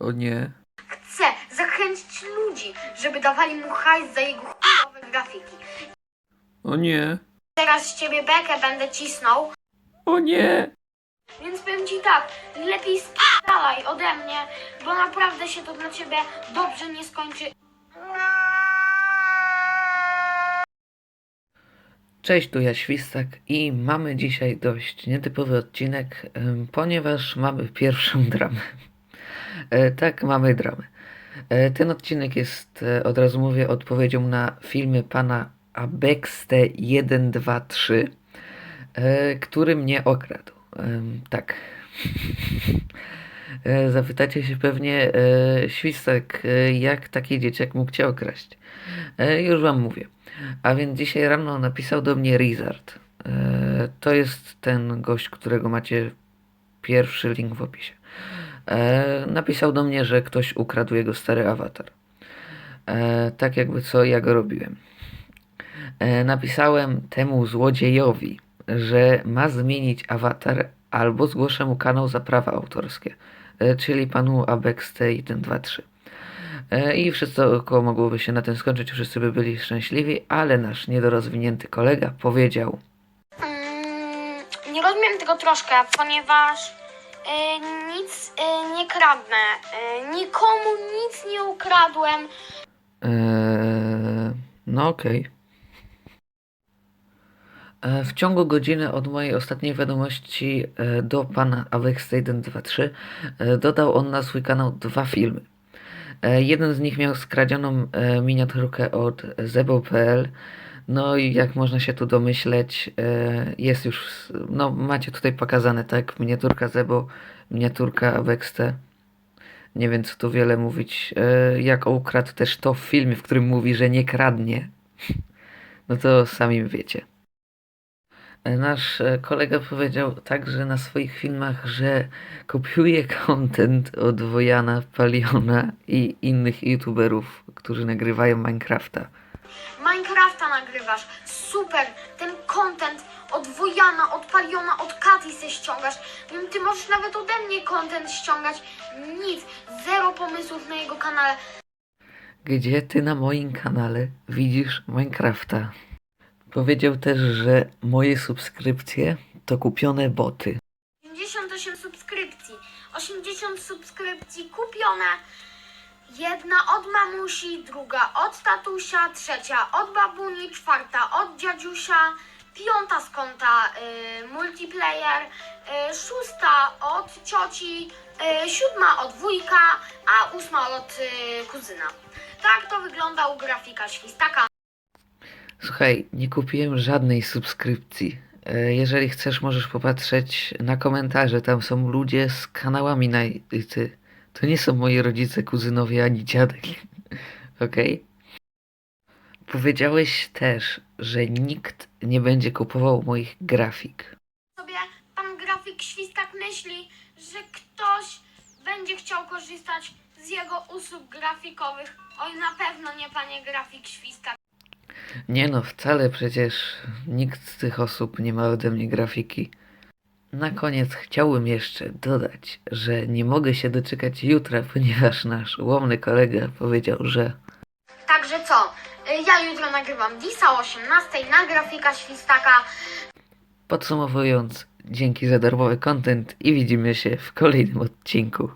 O nie. Chce zachęcić ludzi, żeby dawali mu hajs za jego chujowe grafiki. O nie. Teraz z ciebie bekę będę cisnął, O nie. więc powiem ci tak, lepiej spadalaj ode mnie, bo naprawdę się to dla ciebie dobrze nie skończy. Cześć, tu ja Świstak i mamy dzisiaj dość nietypowy odcinek, em, ponieważ mamy pierwszą dramę. E, tak, mamy dramę. E, ten odcinek jest, e, od razu mówię, odpowiedzią na filmy pana Abexte 123, e, który mnie okradł. Tak. Zapytacie się pewnie, Świstak, e, jak taki dzieciak mógł cię okraść? Już wam mówię. A więc dzisiaj rano napisał do mnie Rizard. To jest ten gość, którego macie pierwszy link w opisie. E, napisał do mnie, że ktoś ukradł jego stary awatar. E, tak jakby co ja go robiłem. E, napisałem temu złodziejowi, że ma zmienić awatar albo zgłoszę mu kanał za prawa autorskie, czyli panu Abexte 123. E, I wszystko mogłoby się na tym skończyć, wszyscy by byli szczęśliwi, ale nasz niedorozwinięty kolega powiedział: Mm, nie rozumiem tego troszkę, ponieważ nic y, nie kradnę. Y, nikomu nic nie ukradłem. No okej. E, W ciągu godziny od mojej ostatniej wiadomości e, do pana Avex123 e, dodał on na swój kanał dwa filmy. E, Jeden z nich miał skradzioną e, miniaturkę od zebo.pl. No i jak można się tu domyśleć, e, jest już, no macie tutaj pokazane, tak? Miniaturka Zebo, miniaturka Avexte. Nie wiem, co tu wiele mówić. E, jak ukradł też to w filmie, w którym mówi, że nie kradnie. No to sami wiecie. E, Nasz kolega powiedział także na swoich filmach, że kopiuje content od Wojana, Paliona i innych youtuberów, którzy nagrywają Minecrafta. Minecrafta nagrywasz. Super. Ten content od Wojana, od Paliona, od Kati se ściągasz. Wiem, Ty możesz nawet ode mnie content ściągać. Nic. Zero pomysłów na jego kanale. Gdzie ty na moim kanale widzisz Minecrafta? Powiedział też, że moje subskrypcje to kupione boty. 58 subskrypcji. 80 subskrypcji kupione. Jedna od mamusi, druga od tatusia, trzecia od babuni, czwarta od dziadziusia, piąta z konta y, multiplayer, y, szósta od cioci, y, siódma od wujka, a ósma od y, kuzyna. Tak to wygląda u grafika świstaka. Słuchaj, nie kupiłem żadnej subskrypcji. E, Jeżeli chcesz, możesz popatrzeć na komentarze. Tam są ludzie z kanałami na ty. To nie są moi rodzice, kuzynowie ani dziadek. Okej? Powiedziałeś też, że nikt nie będzie kupował moich grafik. sobie pan grafik Świstak myśli, że ktoś będzie chciał korzystać z jego usług grafikowych. Oj, na pewno nie panie grafik Świstak. Nie no, wcale przecież nikt z tych osób nie ma ode mnie grafiki. Na koniec chciałbym jeszcze dodać, że nie mogę się doczekać jutra, ponieważ nasz łomny kolega powiedział, że Także co? Ja jutro nagrywam Disa o 18 na grafika Świstaka. podsumowując, dzięki za darmowy content i widzimy się w kolejnym odcinku.